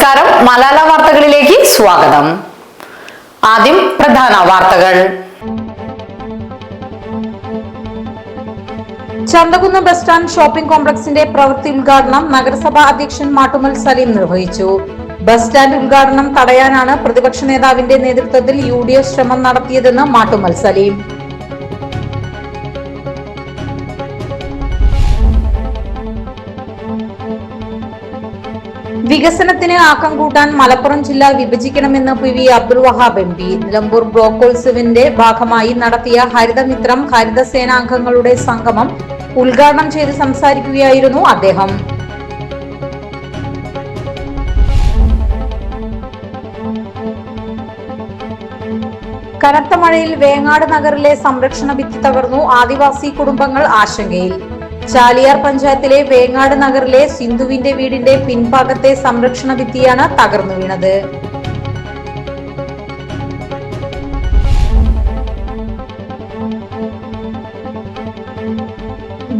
നമസ്കാരം. മലാല വാർത്തകളിലേക്ക് സ്വാഗതം. ആദ്യം പ്രധാന വാർത്തകൾ. ചന്തകുന്ന് ബസ് സ്റ്റാൻഡ് ഷോപ്പിംഗ് കോംപ്ലക്സിന്റെ പ്രവൃത്തി ഉദ്ഘാടനം നഗരസഭാ അധ്യക്ഷൻ മാട്ടുമൽ സലീം നിർവഹിച്ചു. ബസ് സ്റ്റാൻഡ് ഉദ്ഘാടനം തടയാനാണ് പ്രതിപക്ഷ നേതാവിന്റെ നേതൃത്വത്തിൽ യു ശ്രമം നടത്തിയതെന്ന് മാട്ടുമൽ സലീം. വികസനത്തിന് ആക്കം കൂട്ടാൻ മലപ്പുറം ജില്ല വിഭജിക്കണമെന്ന് P V Abdul Wahab M P. Nilambur ബ്ലോക്കോത്സവിന്റെ ഭാഗമായി നടത്തിയ ഹരിതമിത്രം ഹരിതസേനാംഗങ്ങളുടെ സംഗമം ഉദ്ഘാടനം ചെയ്ത് സംസാരിക്കുകയായിരുന്നു അദ്ദേഹം. കനത്ത മഴയിൽ വേങ്ങാട് നഗറിലെ സംരക്ഷണ ഭിത്തി തകർന്നു ആദിവാസി കുടുംബങ്ങൾ ആശങ്കയിൽ. ചാലിയാർ പഞ്ചായത്തിലെ വേങ്ങാട് നഗറിലെ സിന്ധുവിന്റെ വീടിന്റെ പിൻഭാഗത്തെ സംരക്ഷണ ഭിത്തിയാണ് തകർന്നു വീണത്.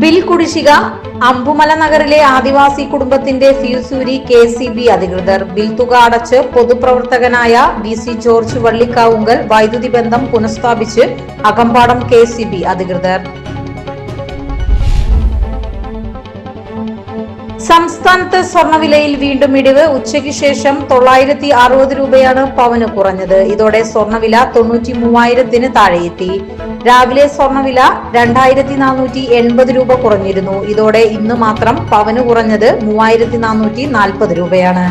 ബിൽ കുടിശ്ശിക അമ്പുമല നഗറിലെ ആദിവാസി കുടുംബത്തിന്റെ ഫ്യൂസൂരി കെ സി ബി അധികൃതർ. ബിൽ തുക അടച്ച് പൊതുപ്രവർത്തകനായ വി സി ജോർജ് വള്ളിക്കാവുങ്കൽ വൈദ്യുതി ബന്ധം പുനഃസ്ഥാപിച്ച് അകമ്പാടം കെ സി ബി അധികൃതർ. സംസ്ഥാനത്ത് സ്വർണവിലയിൽ വീണ്ടും ഇടിവ്. ഉച്ചയ്ക്ക് ശേഷം തൊള്ളായിരത്തി അറുപത് രൂപയാണ് പവന് കുറഞ്ഞത്. ഇതോടെ സ്വർണവില തൊണ്ണൂറ്റി മൂവായിരത്തിന് താഴെയെത്തി. രാവിലെ സ്വർണവില രണ്ടായിരത്തി നാനൂറ്റി എൺപത് രൂപ കുറഞ്ഞിരുന്നു. ഇതോടെ ഇന്ന് മാത്രം പവന് കുറഞ്ഞത് മൂവായിരത്തി നാനൂറ്റി നാൽപ്പത് രൂപയാണ്.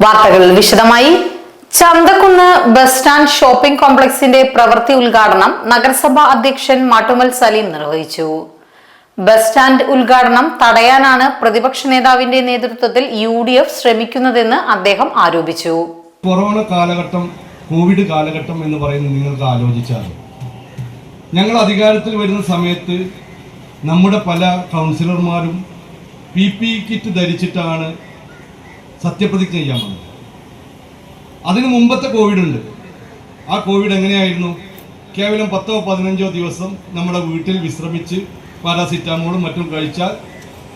വാർത്തകൾ വിശദമായി ചന്തക്കുന്ന് ബസ് സ്റ്റാൻഡ് ഷോപ്പിംഗ് കോംപ്ലക്സിന്റെ പ്രവൃത്തി ഉദ്ഘാടനം നഗരസഭാ അധ്യക്ഷൻ മാട്ടുമൽ സലീം നിർവഹിച്ചു. ബസ് സ്റ്റാൻഡ് ഉദ്ഘാടനം തടയാനാണ് പ്രതിപക്ഷ നേതാവിന്റെ നേതൃത്വത്തിൽ യു ഡി എഫ് ശ്രമിക്കുന്നതെന്ന് അദ്ദേഹം ആരോപിച്ചു. കൊറോണ കാലഘട്ടം കോവിഡ് കാലഘട്ടം എന്ന് പറയുന്നത് നിങ്ങൾക്ക് ആലോചിച്ചാൽ ഞങ്ങൾ അധികാരത്തിൽ വരുന്ന സമയത്ത് നമ്മുടെ പല കൗൺസിലർമാരും പി പി കിറ്റ് ധരിച്ചിട്ടാണ് സത്യപ്രതിജ്ഞ ചെയ്യാൻ വന്നത്. അതിന് മുമ്പത്തെ കോവിഡ് ഉണ്ട്. ആ കോവിഡ് എങ്ങനെയായിരുന്നു? കേവലം പത്തോ പതിനഞ്ചോ ദിവസം നമ്മുടെ വീട്ടിൽ വിശ്രമിച്ച് പാരാസിറ്റാമോളും മറ്റും കഴിച്ചാൽ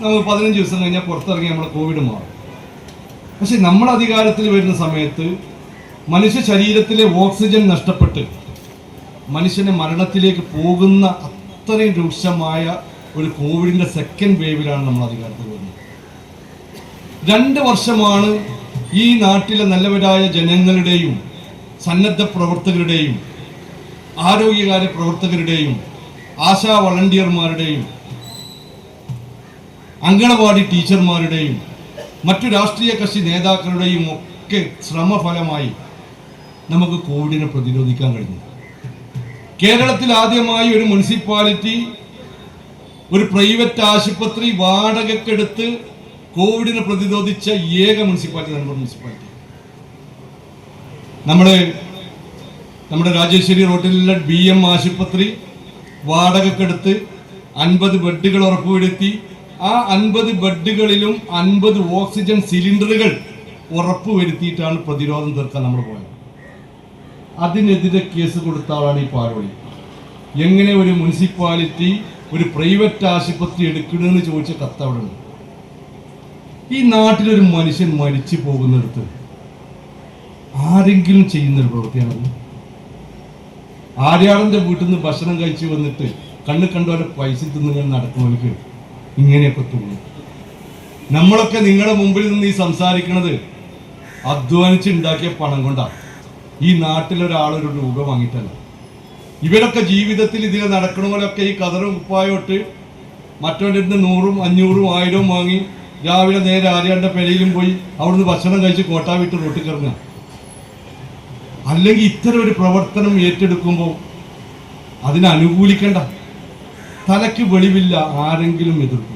നമുക്ക് പതിനഞ്ച് ദിവസം കഴിഞ്ഞാൽ പുറത്തിറങ്ങി നമ്മുടെ കോവിഡ് മാറും. പക്ഷെ നമ്മൾ അധികാരത്തിൽ വരുന്ന സമയത്ത് മനുഷ്യ ശരീരത്തിലെ ഓക്സിജൻ നഷ്ടപ്പെട്ട് മനുഷ്യനെ മരണത്തിലേക്ക് പോകുന്ന അത്രയും രൂക്ഷമായ ഒരു കോവിഡിന്റെ സെക്കൻഡ് വേവിലാണ് നമ്മൾ അധികാരത്തിൽ വരുന്നത്. രണ്ട് വർഷമാണ് ഈ നാട്ടിലെ നല്ലവരായ ജനങ്ങളുടെയും സന്നദ്ധ പ്രവർത്തകരുടെയും ആരോഗ്യകാര്യ പ്രവർത്തകരുടെയും ആശാ വളണ്ടിയർമാരുടെയും അങ്കണവാടി ടീച്ചർമാരുടെയും മറ്റു രാഷ്ട്രീയ കക്ഷി നേതാക്കളുടെയും ഒക്കെ ശ്രമഫലമായി നമുക്ക് കോവിഡിനെ പ്രതിരോധിക്കാൻ കഴിഞ്ഞു. കേരളത്തിൽ ആദ്യമായി ഒരു മുനിസിപ്പാലിറ്റി ഒരു പ്രൈവറ്റ് ആശുപത്രി വാടകക്കെടുത്ത് കോവിഡിനെ പ്രതിരോധിച്ച ഏക മുനിസിപ്പാലിറ്റി നമ്മുടെ മുനിസിപ്പാലിറ്റി. നമ്മുടെ നമ്മുടെ രാജേശ്വരി റോഡിലുള്ള ബി എം ആശുപത്രി വാടകക്കെടുത്ത് അൻപത് ബെഡുകൾ ഉറപ്പുവരുത്തി. ആ അൻപത് ബെഡുകളിലും അൻപത് ഓക്സിജൻ സിലിണ്ടറുകൾ ഉറപ്പുവരുത്തിയിട്ടാണ് പ്രതിരോധം തീർക്കാൻ നമ്മൾ പോയത്. അതിനെതിരെ കേസ് കൊടുത്ത ആളാണ് ഈ പാലോളി എങ്ങനെ ഒരു മുനിസിപ്പാലിറ്റി ഒരു പ്രൈവറ്റ് ആശുപത്രി എടുക്കണമെന്ന് ചോദിച്ച കത്ത് അവിടെ ഉണ്ട് ഈ നാട്ടിലൊരു മനുഷ്യൻ മരിച്ചു പോകുന്നിടത്ത് ആരെങ്കിലും ചെയ്യുന്നൊരു പ്രവൃത്തിയാണത്? ആര്യാളന്റെ വീട്ടിൽ നിന്ന് ഭക്ഷണം കഴിച്ചു വന്നിട്ട് കണ്ണ് കണ്ടവരെ പൈസ തിന്നുകൾ നടക്കുന്നവർക്ക് ഇങ്ങനെയൊക്കെ തോന്നും. നമ്മളൊക്കെ നിങ്ങളുടെ മുമ്പിൽ നിന്ന് ഈ സംസാരിക്കുന്നത് അധ്വാനിച്ച് ഉണ്ടാക്കിയ പണം കൊണ്ടാണ് ഈ നാട്ടിലൊരാളൊരു രൂപ വാങ്ങിയിട്ടല്ല. ഇവരൊക്കെ ജീവിതത്തിൽ ഇതിൽ നടക്കണവരൊക്കെ ഈ കതറും ഉപ്പായോട്ട് മറ്റവന്റെ അടുത്ത് നൂറും അഞ്ഞൂറും ആയിരവും വാങ്ങി രാവിലെ നേരെ ആര്യാന്റെ പെരയിലും പോയി അവിടുന്ന് ഭക്ഷണം കഴിച്ച് കോട്ട വിട്ട് റോട്ടിൽ കിറങ്ങുക. അല്ലെങ്കിൽ ഇത്തരം ഒരു പ്രവർത്തനം ഏറ്റെടുക്കുമ്പോൾ അതിനനുകൂലിക്കേണ്ട തലയ്ക്ക് വെളിവില്ല ആരെങ്കിലും എതിർക്കും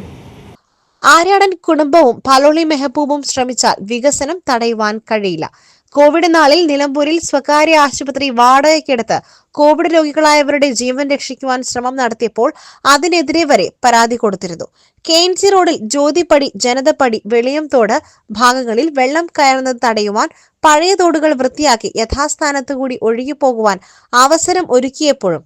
ആര്യാടൻ കുടുംബവും പലോളി മെഹബൂബും ശ്രമിച്ചാൽ വികസനം തടയുവാൻ കഴിയില്ല. കോവിഡ് നാളിൽ നിലമ്പൂരിൽ സ്വകാര്യ ആശുപത്രി വാടകയ്ക്കെടുത്ത് കോവിഡ് രോഗികളായവരുടെ ജീവൻ രക്ഷിക്കുവാൻ ശ്രമം നടത്തിയപ്പോൾ അതിനെതിരെ വരെ പരാതി കൊടുത്തിരുന്നു. കെ എൻ റോഡിൽ ജ്യോതിപ്പടി ജനതപ്പടി വെളിയംതോട് ഭാഗങ്ങളിൽ വെള്ളം കയറുന്നത് തടയുവാൻ പഴയ തോടുകൾ വൃത്തിയാക്കി യഥാസ്ഥാനത്തു കൂടി ഒഴുകിപ്പോകുവാൻ അവസരം ഒരുക്കിയപ്പോഴും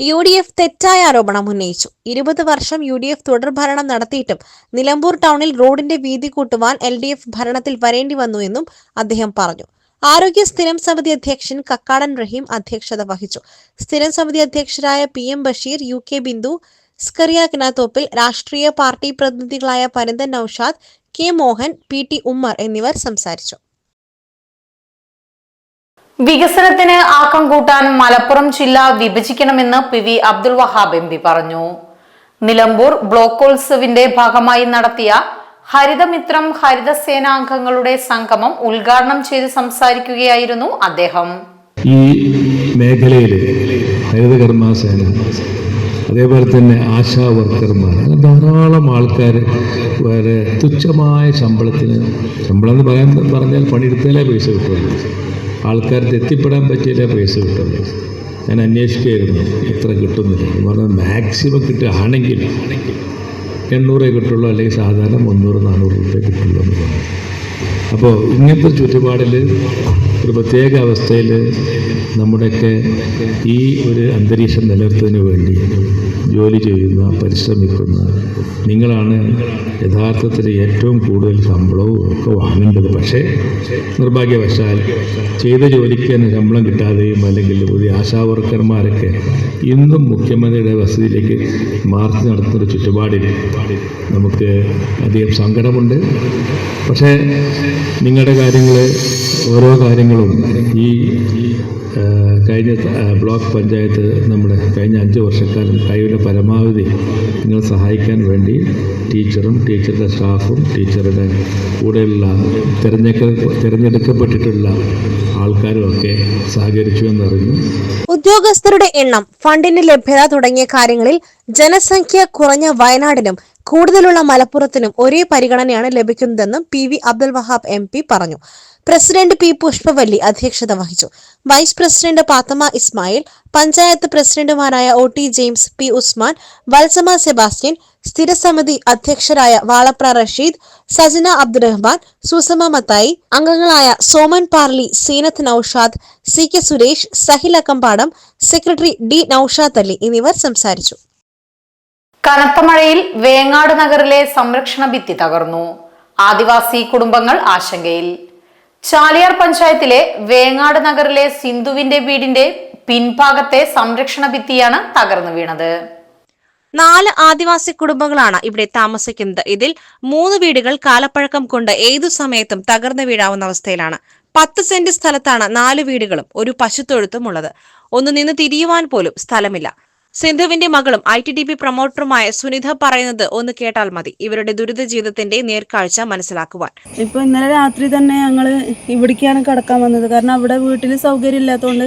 യു ഡി എഫ് തെറ്റായ ആരോപണം ഉന്നയിച്ചു. ഇരുപത് വർഷം യു ഡി എഫ് തുടർഭരണം നടത്തിയിട്ടും നിലമ്പൂർ ടൗണിൽ റോഡിന്റെ വീതി കൂട്ടുവാൻ എൽ ഡി എഫ് ഭരണത്തിൽ വരേണ്ടി വന്നു എന്നും അദ്ദേഹം പറഞ്ഞു. ആരോഗ്യ സ്ഥിരം സമിതി അധ്യക്ഷൻ കക്കാടൻ റഹീം അധ്യക്ഷത വഹിച്ചു. സ്ഥിരം സമിതി അധ്യക്ഷരായ P M Basheer U K Bindu Scaria Kinathoppil രാഷ്ട്രീയ party പ്രതിനിധികളായ Paranthan Noushad K Mohan P T Ummer എന്നിവർ സംസാരിച്ചു. വികസനത്തിന് ആക്കം കൂട്ടാൻ മലപ്പുറം ജില്ല വിഭജിക്കണമെന്ന് P V Abdul Wahab M P പറഞ്ഞു. നിലമ്പൂർ ബ്ലോക്കോത്സവിന്റെ ഭാഗമായി നടത്തിയ ഹരിതമിത്രം ഹരിതസേനാംഗങ്ങളുടെ സംഗമം ഉദ്ഘാടനം ചെയ്ത് സംസാരിക്കുകയായിരുന്നു അദ്ദേഹം. ഈ മേഖലയിൽ ഹരിതകർമ്മസേന അതേപോലെ തന്നെ ആശാ വർക്കർമാർ അങ്ങനെ ധാരാളം ആൾക്കാർ വളരെ തുച്ഛമായ ശമ്പളത്തിന് ശമ്പളം എന്ന് പറയാൻ പറഞ്ഞാൽ പണിയെടുത്താലേ പൈസ കിട്ടുള്ളൂ. ആൾക്കാർക്ക് എത്തിപ്പെടാൻ പറ്റിയാലേ പൈസ കിട്ടുള്ളൂ. ഞാൻ അന്വേഷിക്കുകയായിരുന്നു എത്ര കിട്ടുന്നില്ല എന്ന് പറഞ്ഞാൽ മാക്സിമം കിട്ടുകയാണെങ്കിൽ എണ്ണൂറേ കിട്ടുള്ളൂ അല്ലെങ്കിൽ സാധാരണ മുന്നൂറ് നാനൂറ് രൂപ കിട്ടുള്ളൂ എന്ന് പറഞ്ഞു. അപ്പോൾ ഇങ്ങനത്തെ ചുറ്റുപാടിൽ ഒരു പ്രത്യേക അവസ്ഥയിൽ നമ്മുടെയൊക്കെ ഈ ഒരു അന്തരീക്ഷം നിലനിർത്തുന്നതിന് വേണ്ടി ജോലി ചെയ്യുന്ന പരിശ്രമിക്കുന്ന നിങ്ങളാണ് യഥാർത്ഥത്തിൽ ഏറ്റവും കൂടുതൽ ശമ്പളവും ഒക്കെ വാങ്ങേണ്ടത്. പക്ഷേ നിർഭാഗ്യവശാൽ ചെയ്ത ജോലിക്ക് തന്നെ ശമ്പളം കിട്ടാതെയും അല്ലെങ്കിൽ പുതിയ ആശാവർക്കർമാരൊക്കെ ഇന്നും മുഖ്യമന്ത്രിയുടെ വസതിയിലേക്ക് മാർച്ച് നടത്തുന്ന ചുറ്റുപാടിൽ നമുക്ക് അധികം സങ്കടമുണ്ട്. പക്ഷേ നിങ്ങളുടെ കാര്യങ്ങൾ ഓരോ കാര്യങ്ങളും ഈ കഴിഞ്ഞ ബ്ലോക്ക് പഞ്ചായത്ത് നമ്മുടെ കഴിഞ്ഞ അഞ്ച് വർഷക്കാലം കഴിവിന്റെ പരമാവധി നിങ്ങളെ സഹായിക്കാൻ വേണ്ടി ടീച്ചറും ടീച്ചറുടെ സ്റ്റാഫും ടീച്ചറുടെ കൂടെയുള്ള തിരഞ്ഞെടുക്ക തിരഞ്ഞെടുക്കപ്പെട്ടിട്ടുള്ള ആൾക്കാരും ഒക്കെ സഹകരിച്ചു എന്നറിഞ്ഞു. ഉദ്യോഗസ്ഥരുടെ എണ്ണം ഫണ്ടിന്റെ ലഭ്യത തുടങ്ങിയ കാര്യങ്ങളിൽ ജനസംഖ്യ കുറഞ്ഞ വയനാടിനും കൂടുതലുള്ള മലപ്പുറത്തിനും ഒരേ പരിഗണനയാണ് ലഭിക്കുന്നതെന്നും P V Abdul Wahab M പറഞ്ഞു. പ്രസിഡന്റ് പി പുഷ്പവല്ലി അധ്യക്ഷത വഹിച്ചു. വൈസ് പ്രസിഡന്റ് പാത്തമ ഇസ്മായിൽ പഞ്ചായത്ത് പ്രസിഡന്റുമാരായ O T James P Usman Valsama Sebastian സ്ഥിരസമിതി അധ്യക്ഷരായ വാളപ്ര റഷീദ് സജന അബ്ദുറഹ്മാൻ സുസമ മത്തായി അംഗങ്ങളായ Soman Parli Seenath Noushad C K Suresh Sahil Akkampadam secretary D Noushad Ali എന്നിവർ സംസാരിച്ചു. കനത്ത മഴയിൽ വേങ്ങാട് നഗറിലെ സംരക്ഷണ ഭിത്തി തകർന്നു. ആദിവാസി കുടുംബങ്ങൾ ആശങ്കയിൽ. ചാലിയാർ പഞ്ചായത്തിലെ വേങ്ങാട് നഗറിലെ സിന്ധുവിന്റെ വീടിന്റെ പിൻഭാഗത്തെ സംരക്ഷണ ഭിത്തിയാണ് തകർന്നു വീണത്. നാല് ആദിവാസി കുടുംബങ്ങളാണ് ഇവിടെ താമസിക്കുന്നത്. ഇതിൽ മൂന്ന് വീടുകൾ കാലപ്പഴക്കം കൊണ്ട് ഏതു സമയത്തും തകർന്നു വീഴാവുന്ന അവസ്ഥയിലാണ്. പത്ത് സെന്റ് സ്ഥലത്താണ് നാല് വീടുകളും ഒരു പശുത്തൊഴുത്തും ഉള്ളത്. ഒന്ന് നിന്ന് തിരിയുവാൻ പോലും സ്ഥലമില്ല. സിന്ധുവിന്റെ മകളും ഐ ടി ഡി പി പ്രൊമോട്ടറുമായ സുനിത പറയുന്നത് ഒന്ന് കേട്ടാൽ മതി. ഇവരുടെ ദുരിത ജീവിതത്തിന്റെ നേർക്കാഴ്ച മനസ്സിലാക്കുവാൻ. ഇപ്പൊ ഇന്നലെ രാത്രി തന്നെ ഞങ്ങൾ ഇവിടേക്കാണ് കടക്കാൻ വന്നത്. കാരണം അവിടെ വീട്ടിൽ സൗകര്യം ഇല്ലാത്തതുകൊണ്ട്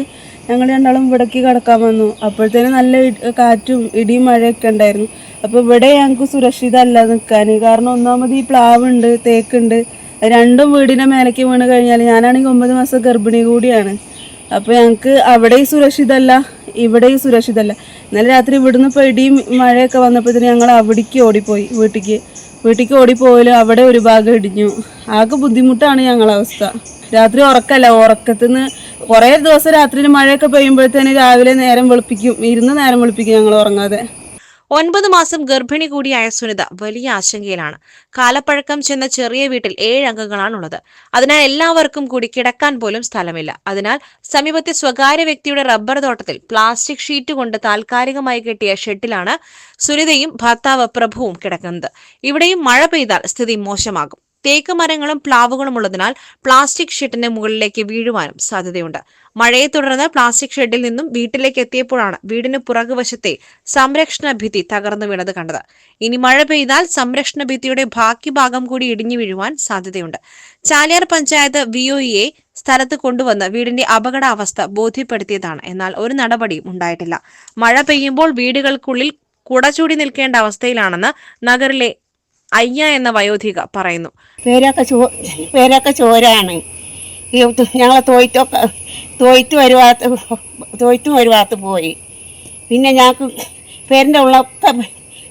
ഞങ്ങൾ രണ്ടാളും ഇവിടേക്ക് കടക്കാൻ വന്നു. അപ്പോഴത്തേന് നല്ല കാറ്റും ഇടിയും മഴയൊക്കെ ഉണ്ടായിരുന്നു. അപ്പോൾ ഇവിടെ ഞങ്ങൾക്ക് സുരക്ഷിതമല്ല നിൽക്കാൻ കാരണം ഒന്നാമത് ഈ പ്ലാവുണ്ട് തേക്കുണ്ട്. രണ്ടും വീടിന്റെ മേലേക്ക് വീണ് കഴിഞ്ഞാൽ ഞാനാണെങ്കിൽ ഒമ്പത് മാസം ഗർഭിണി കൂടിയാണ്. അപ്പോൾ ഞങ്ങൾക്ക് അവിടെ സുരക്ഷിതമല്ല ഇവിടെയും സുരക്ഷിതമല്ല ഇന്നലെ രാത്രി ഇവിടുന്ന് ഇപ്പോൾ ഇടിയും മഴയൊക്കെ വന്നപ്പോഴത്തേന് ഞങ്ങൾ അവിടേക്ക് ഓടിപ്പോയി വീട്ടിലേക്ക് വീട്ടിലേക്ക് ഓടിപ്പോയാലും അവിടെ ഒരു ഭാഗം ഇടിഞ്ഞു. ആകെ ബുദ്ധിമുട്ടാണ് ഞങ്ങളുടെ അവസ്ഥ. രാത്രി ഉറക്കല്ല. ഉറക്കത്തിൽ നിന്ന് കുറേ ദിവസം രാത്രിയിൽ മഴയൊക്കെ പെയ്യുമ്പോഴത്തേന് രാവിലെ നേരം വെളുപ്പിക്കും. ഇരുന്ന് നേരം വെളുപ്പിക്കും ഞങ്ങൾ ഉറങ്ങാതെ. ഒൻപത് മാസം ഗർഭിണി കൂടിയായ സുനിത വലിയ ആശങ്കയിലാണ്. കാലപ്പഴക്കം ചെന്ന ചെറിയ വീട്ടിൽ ഏഴ് അതിനാൽ എല്ലാവർക്കും കൂടി കിടക്കാൻ പോലും സ്ഥലമില്ല. അതിനാൽ സമീപത്തെ സ്വകാര്യ വ്യക്തിയുടെ റബ്ബർ തോട്ടത്തിൽ പ്ലാസ്റ്റിക് ഷീറ്റ് കൊണ്ട് താൽക്കാലികമായി കെട്ടിയ ഷെഡിലാണ് സുനിതയും ഭർത്താവ് പ്രഭുവും കിടക്കുന്നത്. ഇവിടെയും മഴ പെയ്താൽ സ്ഥിതി മോശമാകും. തേക്ക് മരങ്ങളും പ്ലാവുകളും ഉള്ളതിനാൽ പ്ലാസ്റ്റിക് ഷെഡിന് മുകളിലേക്ക് വീഴുവാനും സാധ്യതയുണ്ട്. മഴയെ തുടർന്ന് പ്ലാസ്റ്റിക് ഷെഡിൽ നിന്നും വീട്ടിലേക്ക് എത്തിയപ്പോഴാണ് വീടിന് പുറകുവശത്തെ സംരക്ഷണ ഭിത്തി തകർന്നു വീണത് കണ്ടത്. ഇനി മഴ പെയ്താൽ സംരക്ഷണ ഭിത്തിയുടെ ബാക്കി ഭാഗം കൂടി ഇടിഞ്ഞു വീഴുവാൻ സാധ്യതയുണ്ട്. ചാലിയാർ പഞ്ചായത്ത് വിഒഇയെ സ്ഥലത്ത് കൊണ്ടുവന്ന് വീടിന്റെ അപകടാവസ്ഥ ബോധ്യപ്പെടുത്തിയതാണ്. എന്നാൽ ഒരു നടപടിയും ഉണ്ടായിട്ടില്ല. മഴ പെയ്യുമ്പോൾ വീടുകൾക്കുള്ളിൽ കുടചൂടി നിൽക്കേണ്ട അവസ്ഥയിലാണെന്ന് നഗറിലെ അയ്യ എന്ന വയോധിക പറയുന്നു. പേരൊക്കെ ചോ പേരൊക്കെ ചോരാണ്. ഞങ്ങളെ തോയ്ത്തൊക്കെ തോയ്ത്ത് വരുവാത്ത തോയ്ത്ത് വരുവാത്ത പോയി. പിന്നെ ഞങ്ങൾക്ക് പേരിന്റെ ഉള്ളൊക്കെ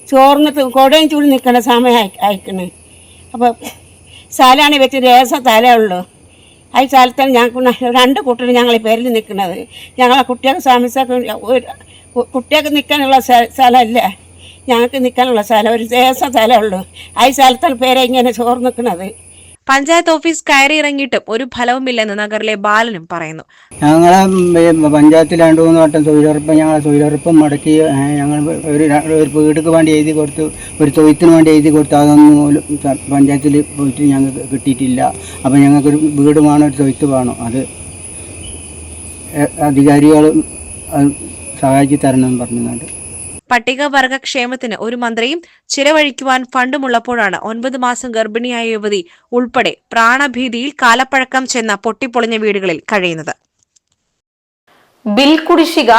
ചോർന്ന് കൊടയും ചൂട് നിൽക്കുന്ന സമയം അയക്കണേ അപ്പോൾ സ്ഥലമാണ് വെച്ച് രേസ സ്ഥലമേ ഉള്ളൂ. ആ സ്ഥലത്താണ് ഞങ്ങൾക്ക് രണ്ട് കുട്ടികൾ ഞങ്ങൾ പേരിൽ നിൽക്കുന്നത് ഞങ്ങളെ കുട്ടികൾക്ക് സമയത്തൊക്കെ കുട്ടികൾക്ക് നിൽക്കാനുള്ള സ്ഥ- സ്ഥലമല്ല? ഞങ്ങൾക്ക് നിൽക്കാനുള്ള സ്ഥലം ഒരു ദേശം സ്ഥലമുള്ളൂ. ആ സ്ഥലത്തുള്ള പേരെ ഇങ്ങനെ ചോറ് നിൽക്കുന്നത് പഞ്ചായത്ത് ഓഫീസ് കയറി ഇറങ്ങിയിട്ടും ഒരു ഫലവുമില്ലെന്ന് നഗറിലെ ബാലനും പറയുന്നു. ഞങ്ങളെ പഞ്ചായത്തിൽ രണ്ട് മൂന്ന് വട്ടം തൊഴിലുറപ്പ് ഞങ്ങളെ തൊഴിലുറപ്പ് മടക്കി ഞങ്ങൾ ഒരു ഒരു വീടുക്ക് വേണ്ടി എഴുതി കൊടുത്തു ഒരു തൊയ്ത്തിന് വേണ്ടി എഴുതി കൊടുത്തു അതൊന്നും പോലും പഞ്ചായത്തിൽ പോയിട്ട് ഞങ്ങൾക്ക് കിട്ടിയിട്ടില്ല. അപ്പോൾ ഞങ്ങൾക്കൊരു വീട് വേണം ഒരു തൊയ്ത്ത് വേണം. അത് അധികാരികൾ സഹായിച്ച് തരണം എന്ന് പറഞ്ഞുകൊണ്ട്. പട്ടികവർഗ ക്ഷേമത്തിന് ഒരു മന്ത്രിയും ചിലവഴിക്കുവാൻ ഫണ്ടുമുള്ളപ്പോഴാണ് ഒൻപത് മാസം ഗർഭിണിയായ യുവതി ഉൾപ്പെടെ പ്രാണഭീതിയിൽ കാലപ്പഴക്കം ചെന്ന പൊട്ടിപ്പൊളിഞ്ഞ വീടുകളിൽ കഴിയുന്നത്. ബിൽ കുടിശ്ശിക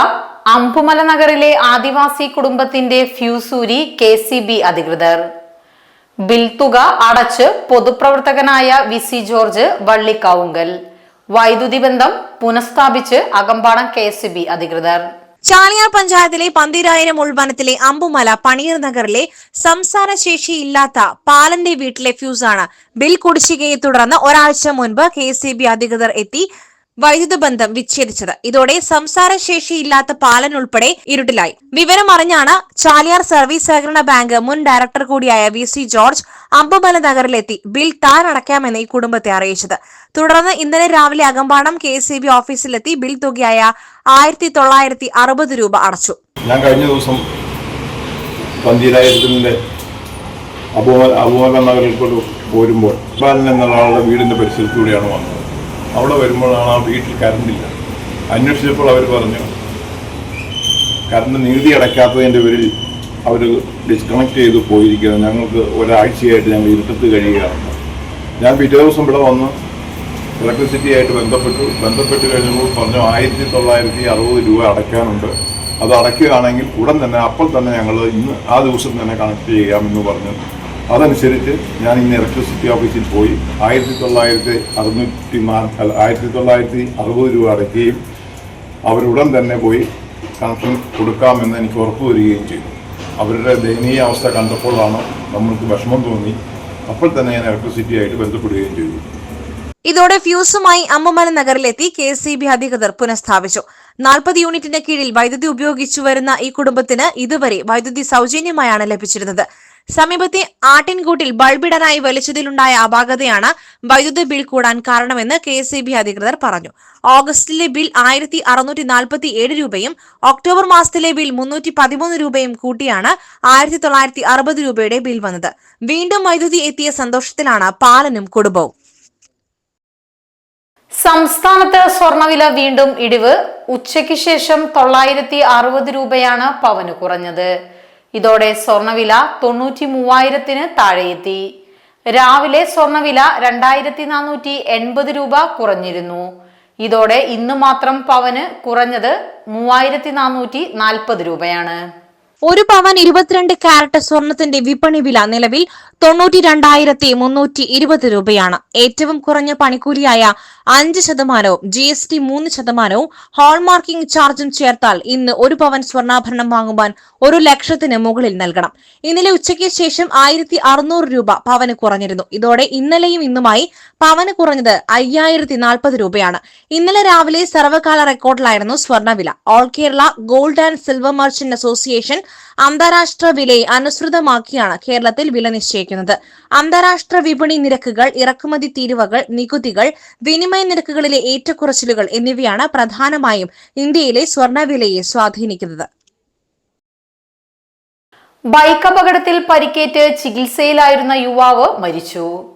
അമ്പുമല നഗറിലെ ആദിവാസി കുടുംബത്തിന്റെ ഫ്യൂസൂരി കെ സി ബി അധികൃതർ. ബിൽ തുക അടച്ച് പൊതുപ്രവർത്തകനായ വി സി ജോർജ് വള്ളിക്കാവുങ്കൽ. വൈദ്യുതി ബന്ധം പുനഃസ്ഥാപിച്ച് അകമ്പാടം കെ സി ബി അധികൃതർ. ചാലിയാർ പഞ്ചായത്തിലെ പന്തിരായിരം ഉൾവനത്തിലെ അമ്പുമല പണിയർ നഗറിലെ സംസാര ശേഷിയില്ലാത്ത പാലന്റെ വീട്ടിലെ ഫ്യൂസാണ് ബിൽ കുടിശ്ശികയെ തുടർന്ന് ഒരാഴ്ച മുൻപ് കെ അധികൃതർ എത്തി വൈദ്യുത ബന്ധം വിച്ഛേദിച്ചത്. ഇതോടെ സംസാരശേഷിയില്ലാത്ത പാലൻ ഉൾപ്പെടെ ഇരുട്ടിലായി. വിവരമറിഞ്ഞാണ് ചാലിയാർ സർവീസ് സഹകരണ ബാങ്ക് മുൻ ഡയറക്ടർ കൂടിയായ വി സി ജോർജ് അമ്പമല നഗറിലെത്തി ബിൽ താൻ അടയ്ക്കാമെന്ന് ഈ കുടുംബത്തെ അറിയിച്ചത്. തുടർന്ന് ഇന്നലെ രാവിലെ അകമ്പാടം കെ എസ് ബി ഓഫീസിലെത്തി ബിൽ തുകയായ ആയിരത്തി തൊള്ളായിരത്തി അറുപത് രൂപ അടച്ചു. ഞാൻ കഴിഞ്ഞ ദിവസം അബൂമല നഗറിൽ പോരുമ്പോൾ എന്നുള്ള ആളുടെ വീടിന്റെ പരിസരത്തൂടെയാണ് വന്നത്. അവിടെ വരുമ്പോഴാണ് ആ വീട്ടിൽ കറണ്ടില്ല അന്വേഷിച്ചപ്പോൾ അവർ പറഞ്ഞു കറണ്ട് നികുതി അടയ്ക്കാത്തതിന്റെ പേരിൽ അവർ ഡിസ്കണക്ട് ചെയ്ത് പോയിരിക്കുകയാണ്. ഞങ്ങൾക്ക് ഒരാഴ്ചയായിട്ട് ഞങ്ങൾ ഇരുട്ടത്ത് കഴിയുകയാണ്. ഞാൻ പിറ്റേ ദിവസം ഇവിടെ വന്ന് ഇലക്ട്രിസിറ്റി ആയിട്ട് ബന്ധപ്പെട്ടു. ബന്ധപ്പെട്ട് കഴിഞ്ഞപ്പോൾ പറഞ്ഞു ആയിരത്തി തൊള്ളായിരത്തി അറുപത് രൂപ അടയ്ക്കാനുണ്ട്. അത് അടയ്ക്കുകയാണെങ്കിൽ ഉടൻ തന്നെ അപ്പോൾ തന്നെ ഞങ്ങൾ ഇന്ന് ആ ദിവസം തന്നെ കണക്ട് ചെയ്യാമെന്ന് പറഞ്ഞു. അതനുസരിച്ച് ഞാൻ ഇന്ന് ഇലക്ട്രിസിറ്റി ഓഫീസിൽ പോയി ആയിരത്തി തൊള്ളായിരത്തി അറുന്നൂറ്റി ആയിരത്തി തൊള്ളായിരത്തി അറുപത് രൂപ അടയ്ക്കുകയും അവരുടൻ തന്നെ പോയി കണക്ഷൻ കൊടുക്കാമെന്ന് എനിക്ക് ഉറപ്പ് വരികയും ചെയ്തു. അവരുടെ ദയനീയ അവസ്ഥ കണ്ടപ്പോഴാണ് നമ്മൾക്ക് വിഷമം തോന്നി. അപ്പോൾ തന്നെ ഞാൻ ഇലക്ട്രിസിറ്റി ആയിട്ട് ബന്ധപ്പെടുകയും ചെയ്തു. ഇതോടെ ഫ്യൂസുമായി അമ്മമല നഗറിലെത്തി കെ സി ബി അധികൃതർ പുനഃസ്ഥാപിച്ചു. നാൽപ്പത് യൂണിറ്റിന് കീഴിൽ വൈദ്യുതി ഉപയോഗിച്ചു വരുന്ന ഈ കുടുംബത്തിന് ഇതുവരെ വൈദ്യുതി സൗജന്യമായാണ് ലഭിച്ചിരുന്നത്. സമീപത്തെ ആട്ടിൻകൂട്ടിൽ ബൾബിടനായി വലിച്ചതിലുണ്ടായ അപാകതയാണ് വൈദ്യുതി ബിൽ കൂടാൻ കാരണമെന്ന് കെ എസ് ബി അധികൃതർ പറഞ്ഞു. ഓഗസ്റ്റിലെ ബിൽ ആയിരത്തി അറുന്നൂറ്റി നാൽപ്പത്തി ഏഴ് രൂപയും ഒക്ടോബർ മാസത്തിലെ ബിൽ മുന്നൂറ്റി പതിമൂന്ന് രൂപയും കൂട്ടിയാണ് ആയിരത്തി തൊള്ളായിരത്തി അറുപത് രൂപയുടെ ബിൽ വന്നത്. വീണ്ടും വൈദ്യുതി എത്തിയ സന്തോഷത്തിലാണ് പാലനും കുടുംബവും. സംസ്ഥാനത്ത് സ്വർണവില വീണ്ടും ഇടിവ്. ഉച്ചയ്ക്ക് ശേഷം തൊള്ളായിരത്തി അറുപത് രൂപയാണ് പവന് കുറഞ്ഞത്. ഇതോടെ സ്വർണവില തൊണ്ണൂറ്റി മൂവായിരത്തിന് താഴെയെത്തി. രാവിലെ സ്വർണവില രണ്ടായിരത്തി നാനൂറ്റി എൺപത് രൂപ കുറഞ്ഞിരുന്നു. ഇതോടെ ഇന്ന് മാത്രം പവന് കുറഞ്ഞത് മൂവായിരത്തി നാനൂറ്റി നാൽപ്പത് രൂപയാണ്. ഒരു പവൻ ഇരുപത്തിരണ്ട് കാരറ്റ് സ്വർണത്തിന്റെ വിപണി വില നിലവിൽ തൊണ്ണൂറ്റി രണ്ടായിരത്തി മുന്നൂറ്റി ഇരുപത് രൂപയാണ്. ഏറ്റവും കുറഞ്ഞ പണിക്കൂലിയായ അഞ്ച് ശതമാനവും ജി എസ് ടി മൂന്ന് ശതമാനവും ഹോൾമാർക്കിംഗ് ചാർജും ചേർത്താൽ ഇന്ന് ഒരു പവൻ സ്വർണാഭരണം വാങ്ങുവാൻ ഒരു ലക്ഷത്തിന് മുകളിൽ നൽകണം. ഇന്നലെ ഉച്ചയ്ക്ക് ശേഷം ആയിരത്തി അറുന്നൂറ് രൂപ പവന് കുറഞ്ഞിരുന്നു. ഇതോടെ ഇന്നലെയും ഇന്നുമായി പവന് കുറഞ്ഞത് അയ്യായിരത്തി നാൽപ്പത് രൂപയാണ്. ഇന്നലെ രാവിലെ സർവകാല റെക്കോർഡിലായിരുന്നു സ്വർണവില all Kerala gold and silver merchant association അന്താരാഷ്ട്ര വിലയെ അനുസൃതമാക്കിയാണ് കേരളത്തിൽ വില നിശ്ചയിക്കുന്നത്. അന്താരാഷ്ട്ര വിപണി നിരക്കുകൾ ഇറക്കുമതി തീരുവകൾ നികുതികൾ വിനിമയ നിരക്കുകളിലെ ഏറ്റക്കുറച്ചിലുകൾ എന്നിവയാണ് പ്രധാനമായും ഇന്ത്യയിലെ സ്വർണവിലയെ സ്വാധീനിക്കുന്നത്. ബൈക്ക് അപകടത്തിൽ പരിക്കേറ്റ് ചികിത്സയിലായിരുന്ന യുവാവ് മരിച്ചു.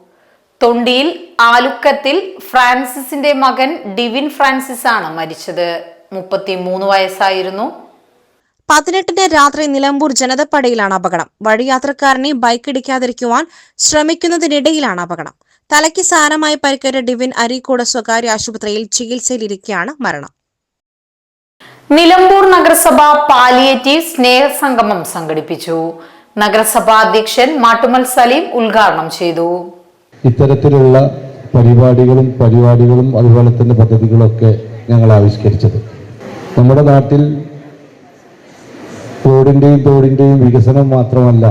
തൊണ്ടിയിൽ ആലുക്കത്തിൽ ഫ്രാൻസിസിന്റെ മകൻ ഡിവിൻ ഫ്രാൻസിസ് ആണ് മരിച്ചത്. മുപ്പത്തി മൂന്ന് വയസ്സായിരുന്നു. പതിനെട്ടിന് രാത്രി നിലമ്പൂർ ജനതപ്പടയിലാണ് അപകടം. വഴിയാത്രക്കാരനെ ബൈക്ക് ഇടിക്കാതിരിക്കുവാൻ ശ്രമിക്കുന്നതിനിടയിലാണ് അപകടം. തലയ്ക്ക് സാരമായി പരിക്കേറ്റ ഡിവിൻ അരീക്കോട് സ്വകാര്യ ആശുപത്രിയിൽ ചികിത്സയിലിരിക്കെയാണ് മരണം. നിലമ്പൂർ നഗരസഭ പാലിയേറ്റീവ് സ്നേഹസംഗമം സംഘടിപ്പിച്ചു. നഗരസഭാ അധ്യക്ഷൻ മാട്ടുമൽ സലീം ഉദ്ഘാടനം ചെയ്തു. ഇത്തരത്തിലുള്ള പരിപാടികളും പരിപാടികളും അതുപോലെ തന്നെ പദ്ധതികളൊക്കെ ഞങ്ങൾ ആവിഷ്കരിച്ചത്. നമ്മുടെ നാട്ടിൽ റോഡിന്റെയും തോടിന്റെയും വികസനം മാത്രമല്ല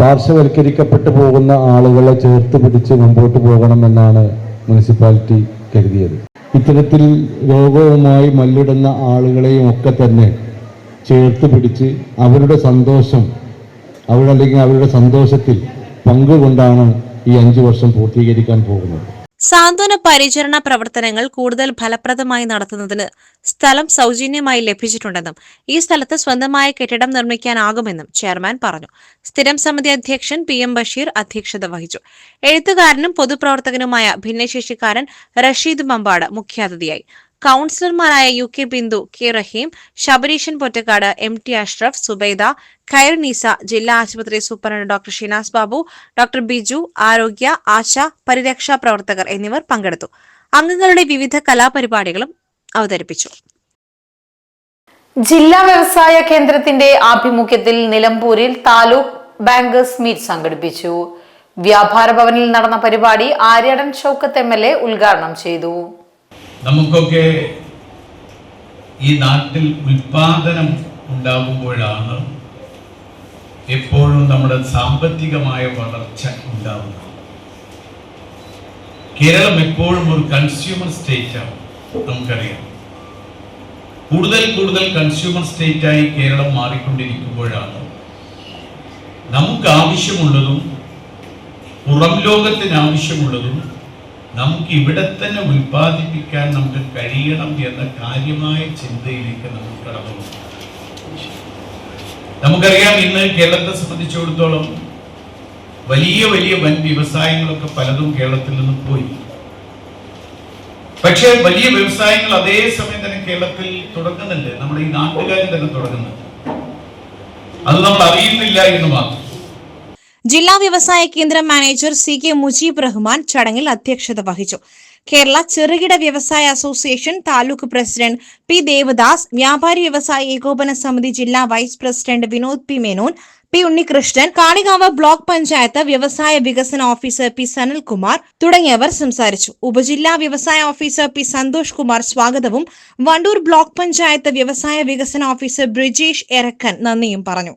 പാർശ്വവൽക്കരിക്കപ്പെട്ടു പോകുന്ന ആളുകളെ ചേർത്ത് പിടിച്ച് മുമ്പോട്ട് പോകണമെന്നാണ് മുനിസിപ്പാലിറ്റി കരുതിയത്. ഇത്തരത്തിൽ രോഗവുമായി മല്ലിടുന്ന ആളുകളെയും ഒക്കെ തന്നെ ചേർത്ത് പിടിച്ച് അവരുടെ സന്തോഷം അവരല്ലെങ്കിൽ അവരുടെ സന്തോഷത്തിൽ പങ്കുകൊണ്ടാണ് ഈ അഞ്ചു വർഷം പൂർത്തീകരിക്കാൻ പോകുന്നത്. സാന്ത്വന പരിചരണ പ്രവർത്തനങ്ങൾ കൂടുതൽ ഫലപ്രദമായി നടത്തുന്നതിന് സ്ഥലം സൗജന്യമായി ലഭിച്ചിട്ടുണ്ടെന്നും ഈ സ്ഥലത്ത് സ്വന്തമായ കെട്ടിടം നിർമ്മിക്കാനാകുമെന്നും ചെയർമാൻ പറഞ്ഞു. സ്ഥിരം സമിതി അധ്യക്ഷൻ പി എം ബഷീർ അധ്യക്ഷത വഹിച്ചു. എഴുത്തുകാരനും പൊതുപ്രവർത്തകനുമായ ഭിന്നശേഷിക്കാരൻ റഷീദ് മമ്പാട് മുഖ്യാതിഥിയായി. കൌൺസിലർമാരായ U K Bindu K Rahim Sabareeshan Pottakkad M T Ashraf Zubaida Khair Neesa ജില്ലാ ആശുപത്രി superintendent doctor Shinas Babu doctor Biju ആരോഗ്യ ആശ പരിരക്ഷാ പ്രവർത്തകർ എന്നിവർ പങ്കെടുത്തു. അംഗങ്ങളുടെ വിവിധ കലാപരിപാടികളും അവതരിപ്പിച്ചു. ജില്ലാ വ്യവസായ കേന്ദ്രത്തിന്റെ ആഭിമുഖ്യത്തിൽ നിലമ്പൂരിൽ താലൂക്ക് ബാങ്കേഴ്സ് മീറ്റ് സംഘടിപ്പിച്ചു. വ്യാപാര ഭവനിൽ നടന്ന പരിപാടി Aryadan Shoukath M L A ഉദ്ഘാടനം ചെയ്തു. നമുക്കൊക്കെ ഈ നാട്ടിൽ ഉൽപാദനം ഉണ്ടാകുമ്പോഴാണ് എപ്പോഴും നമ്മുടെ സാമ്പത്തികമായ വളർച്ച ഉണ്ടാവുന്നത്. കേരളം എപ്പോഴും ഒരു കൺസ്യൂമർ സ്റ്റേറ്റാണ് നമുക്കറിയാം. കൂടുതൽ കൂടുതൽ കൺസ്യൂമർ സ്റ്റേറ്റായി കേരളം മാറിക്കൊണ്ടിരിക്കുമ്പോഴാണ് നമുക്ക് ആവശ്യമുള്ളതും പുറം ലോകത്തിന് ആവശ്യമുള്ളതും നമുക്ക് ഇവിടെ തന്നെ ഉൽപ്പാദിപ്പിക്കാൻ നമുക്ക് കഴിയണം എന്ന കാര്യമായ ചിന്തയിലേക്ക് നമ്മൾ കടന്നു. നമുക്കറിയാം ഇന്ന് കേരളത്തെ സംബന്ധിച്ചിടത്തോളം വലിയ വലിയ വൻ വ്യവസായങ്ങളൊക്കെ പലതും കേരളത്തിൽ നിന്ന് പോയി. പക്ഷേ വലിയ വ്യവസായങ്ങൾ അതേ സമയം തന്നെ കേരളത്തിൽ തുടങ്ങുന്നുണ്ട്. നമ്മുടെ ഈ നാട്ടുകാരും തന്നെ തുടങ്ങുന്നുണ്ട്. അത് നമ്മൾ അറിയുന്നില്ല എന്ന് മാത്രം. ജില്ലാ വ്യവസായ കേന്ദ്ര manager C K Mujeeb Rahman ചടങ്ങിൽ അധ്യക്ഷത വഹിച്ചു. കേരള ചെറുകിട വ്യവസായ association taluk president P Devadas വ്യാപാരി വ്യവസായ ഏകോപന സമിതി ജില്ലാ vice president Vinod P Menon P Unnikrishnan Kalikavu block panchayat വ്യവസായ വികസന ഓഫീസർ പി സനൽകുമാർ തുടങ്ങിയവർ സംസാരിച്ചു. ഉപജില്ലാ വ്യവസായ ഓഫീസർ പി സന്തോഷ് കുമാർ സ്വാഗതവും വണ്ടൂർ ബ്ലോക്ക് പഞ്ചായത്ത് വ്യവസായ വികസന ഓഫീസർ ബ്രിജേഷ് എറക്കൻ നന്ദിയും പറഞ്ഞു.